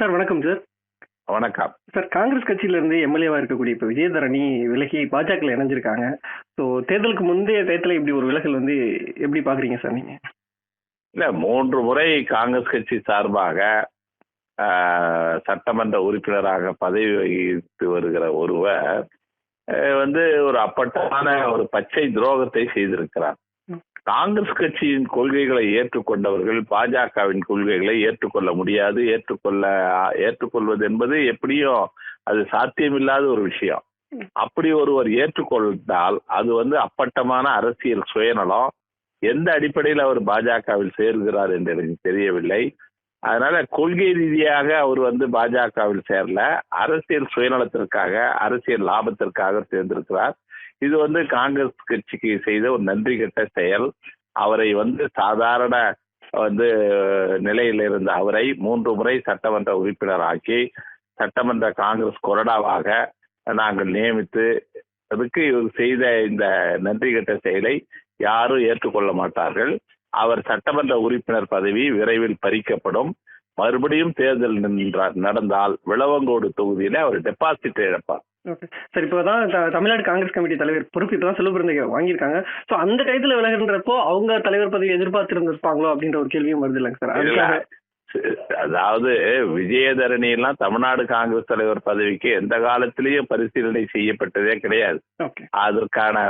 Sir வணக்கம் sir. வணக்கம். Sir Congress கட்சியில இருந்து எம்எல்ஏவா இருக்கக்கூடிய இப்ப விஜயதரணி விலகி பாஜக இணைஞ்சிருக்காங்க. ஸோ தேர்தலுக்கு முந்தைய டயத்துல இப்படி ஒரு விலகல் வந்து எப்படி பாக்குறீங்க சார் நீங்க? இல்ல மூன்று முறை காங்கிரஸ் கட்சி சார்பாக சட்டமன்ற உறுப்பினராக பதவி வகித்து வருகிற ஒருவர் வந்து ஒரு அப்பட்டமான ஒரு பச்சை துரோகத்தை செய்திருக்கிறார். காங்கிரஸ் கட்சியின் கொள்கைகளை ஏற்றுக்கொண்டவர்கள் பாஜகவின் கொள்கைகளை ஏற்றுக்கொள்ள முடியாது ஏற்றுக்கொள்ள ஏற்றுக்கொள்வது என்பது எப்படியும் அது சாத்தியமில்லாத ஒரு விஷயம். அப்படி ஒருவர் ஏற்றுக்கொண்டால் அது வந்து அப்பட்டமான அரசியல் சுயநலம். எந்த அடிப்படையில் அவர் பாஜகவில் சேர்கிறார் என்று எனக்கு தெரியவில்லை. அதனால கொள்கை ரீதியாக அவர் வந்து பாஜகவில் சேரல. அரசியல் சுயநலத்திற்காக அரசியல் லாபத்திற்காக சேர்ந்திருக்கிறார். இது வந்து காங்கிரஸ் கட்சிக்கு செய்த ஒரு நன்றி கட்ட செயல். அவரை வந்து சாதாரண வந்து நிலையில் இருந்த அவரை மூன்று முறை சட்டமன்ற உறுப்பினர் ஆக்கி சட்டமன்ற காங்கிரஸ் கொறடாவாக நாங்கள் நியமித்து அதுக்கு இவர் செய்த இந்த நன்றி கட்ட செயலை யாரும் ஏற்றுக்கொள்ள மாட்டார்கள். அவர் சட்டமன்ற உறுப்பினர் பதவி விரைவில் பறிக்கப்படும். மறுபடியும் தேர்தல் நின்றார் நடந்தால் விளவங்கோடு தொகுதியில அவர் டெபாசிட் இழப்பார். ஓகே சார் இப்போதான் தமிழ்நாடு காங்கிரஸ் கமிட்டி தலைவர் பொறுப்பு இப்பதான் செல்வபிரந்தை வாங்கியிருக்காங்க. ஸோ அந்த டயத்துல விலகுன்றப்போ அவங்க தலைவர் பதவி எதிர்பார்த்திருந்திருப்பாங்களோ அப்படின்ற ஒரு கேள்வியும் வருது இல்லைங்க சார். அதாவது விஜயதரணி எல்லாம் தமிழ்நாடு காங்கிரஸ் தலைவர் பதவிக்கு எந்த காலத்திலேயும் பரிசீலனை செய்யப்பட்டதே கிடையாது. அதற்கான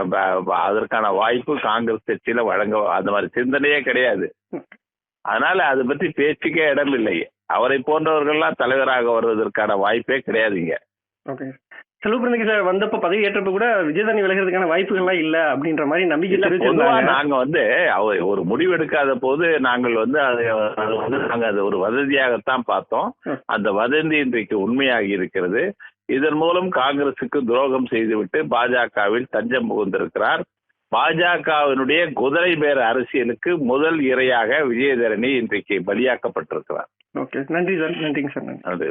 அதற்கான வாய்ப்பு காங்கிரஸ் கட்சியில வழங்க அந்த மாதிரி சிந்தனையே கிடையாது. அதனால அதை பத்தி பேச்சுக்கே இடம் இல்லை அவரை போன்றவர்கள்லாம் தலைவராக வருவதற்கான வாய்ப்பே கிடையாதுங்க. ஓகே செல்வபிரந்தைக்கு சார் வந்தப்ப பதவி ஏற்றப்ப கூட விஜயதரணி விலகிறதுக்கான வாய்ப்புகள்லாம் இல்ல அப்படின்ற மாதிரி நம்பிக்கை தெரிவிச்சிருந்தாங்க. நாங்க வந்து அவர் ஒரு முடிவெடுக்காத போது நாங்கள் வந்து அது வந்து நாங்க அது ஒரு வதந்தியாகத்தான் பார்த்தோம். அந்த வதந்தி இன்றைக்கு உண்மையாகி இருக்கிறது. இதன் மூலம் காங்கிரசுக்கு துரோகம் செய்துவிட்டு பாஜகவில் தஞ்சம் புகுந்திருக்கிறார். பாஜகவினுடைய குதிரை பேர அரசியலுக்கு முதல் இரையாக விஜயதரணி இன்றைக்கு பலியாக்கப்பட்டிருக்கிறார். ஓகே நன்றி சார் நன்றிங்க சார் நன்றி.